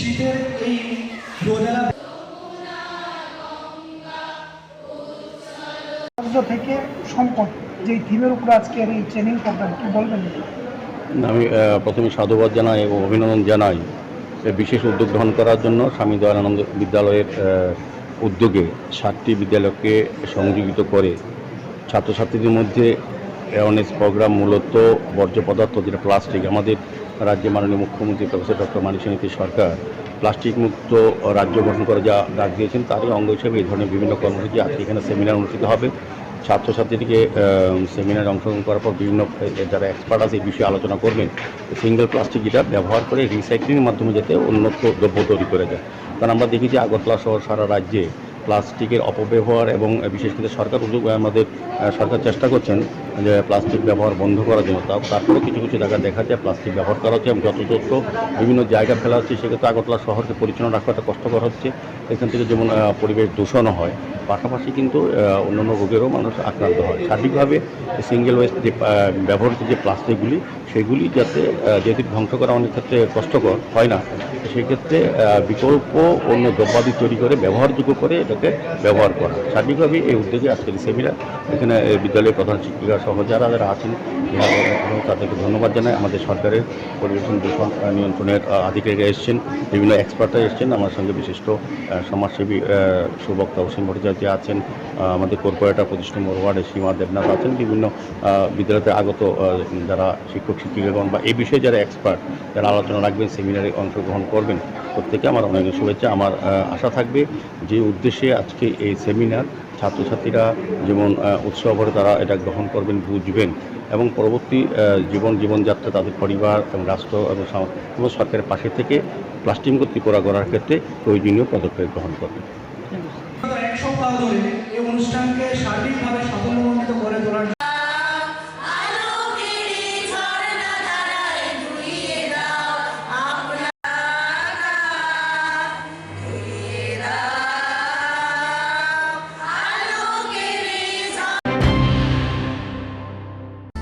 শীতের এই থেকে সম্পদ যে থিমের উপর আজকের এই ট্রেনিং প্রোগ্রাম কি বলবেন? আমি প্রথমে সাধুবাদ জানাই এবং অভিনন্দন জানাই বিশেষ উদ্যোগ গ্রহণ করার জন্য স্বামী দয়ানন্দ বিদ্যালয়ের উদ্যোগে সাতটি বিদ্যালয়কে সংযোজিত করে ছাত্রছাত্রীদের মধ্যে অ্যাওয়ারনেস প্রোগ্রাম মূলত বর্জ্য পদার্থ যেটা প্লাস্টিক আমাদের রাজ্যের মাননীয় মুখ্যমন্ত্রী প্রফেসর ডক্টর মানিসা নীতি সরকার প্লাস্টিক মুক্ত রাজ্য গঠন করে যা ডাক দিয়েছেন, তারই অঙ্গ হিসেবে এই ধরনের বিভিন্ন কর্মসূচি আজকে এখানে সেমিনার অনুষ্ঠিত হবে। ছাত্রছাত্রীদেরকে সেমিনারে অংশগ্রহণ করার পর বিভিন্ন যারা এক্সপার্ট আছে এই বিষয়ে আলোচনা করবেন। সিঙ্গেল প্লাস্টিক যেটা ব্যবহার করে রিসাইক্লিংয়ের মাধ্যমে যাতে উন্নত দ্রব্য তৈরি করে যায়। কারণ আমরা দেখি যে আগরতলা সহ সারা রাজ্যে প্লাস্টিকের অপব্যবহার এবং বিশেষ করে সরকার উদ্যোগ আমাদের সরকার চেষ্টা করছেন যে প্লাস্টিক ব্যবহার বন্ধ করার জন্য। তাও তারপরেও কিছু কিছু জায়গায় দেখা যায় প্লাস্টিক ব্যবহার করা হচ্ছে এবং যত্রতত্র বিভিন্ন জায়গা ফেলা হচ্ছে, সেক্ষেত্রে আগরতলা শহরকে পরিচ্ছন্ন রাখাটা কষ্টকর হচ্ছে। এখান থেকে যেমন পরিবেশ দূষণও হয়, পাশাপাশি কিন্তু অন্যান্য রোগেরও মানুষ আক্রান্ত হয়। সার্বিকভাবে সিঙ্গেল ওয়েস্ট যে ব্যবহৃত যে প্লাস্টিকগুলি, সেগুলি যাতে যেহেতু ধ্বংস করা অনেক ক্ষেত্রে কষ্টকর, হয় না, সেক্ষেত্রে বিকল্প অন্য দ্রব্যাদি তৈরি করে, ব্যবহারযোগ্য করে এটাকে ব্যবহার করা। সার্বিকভাবে এই উদ্যোগে আজকের সেমিনার এখানে বিদ্যালয়ের প্রধান শিক্ষিকা সহ যারা যারা আছেন তাদেরকে ধন্যবাদ জানাই। আমাদের সরকারের পরিবেশন দূষণ নিয়ন্ত্রণের আধিকারিকরা এসছেন, বিভিন্ন এক্সপার্টরা এসছেন, আমার সঙ্গে বিশিষ্ট সমাজসেবী সুবক্তা অসীম ভট্টাচার্য আছেন আমাদের কর্পোরেটর প্রতিষ্ঠান ওয়ার্ডের সীমা দেবনাথ আছেন, বিভিন্ন বিদ্যালয়তে আগত যারা শিক্ষক, শিক্ষিকাগণ বা এই বিষয়ে যারা এক্সপার্ট যারা আলোচনা রাখবেন সেমিনারে অংশগ্রহণ করবেন প্রত্যেকে আমার অনেক শুভেচ্ছা আমার আশা থাকবে যে উদ্দেশ্যে আজকে এই সেমিনার ছাত্রছাত্রীরা যেমন আহ, উৎসাহ ভরে তারা এটা গ্রহণ করবেন বুঝবেন এবং পরবর্তী জীবন জীবনযাত্রা তাদের পরিবার এবং রাষ্ট্র এবং সরকারের পাশে থেকে প্লাস্টিক করা করার ক্ষেত্রে প্রয়োজনীয় পদক্ষেপ গ্রহণ করবেন। গত এক সপ্তাহ ধরে এই অনুষ্ঠানকে সার্বিকভাবে সাফল্যমণ্ডিত করে তোলার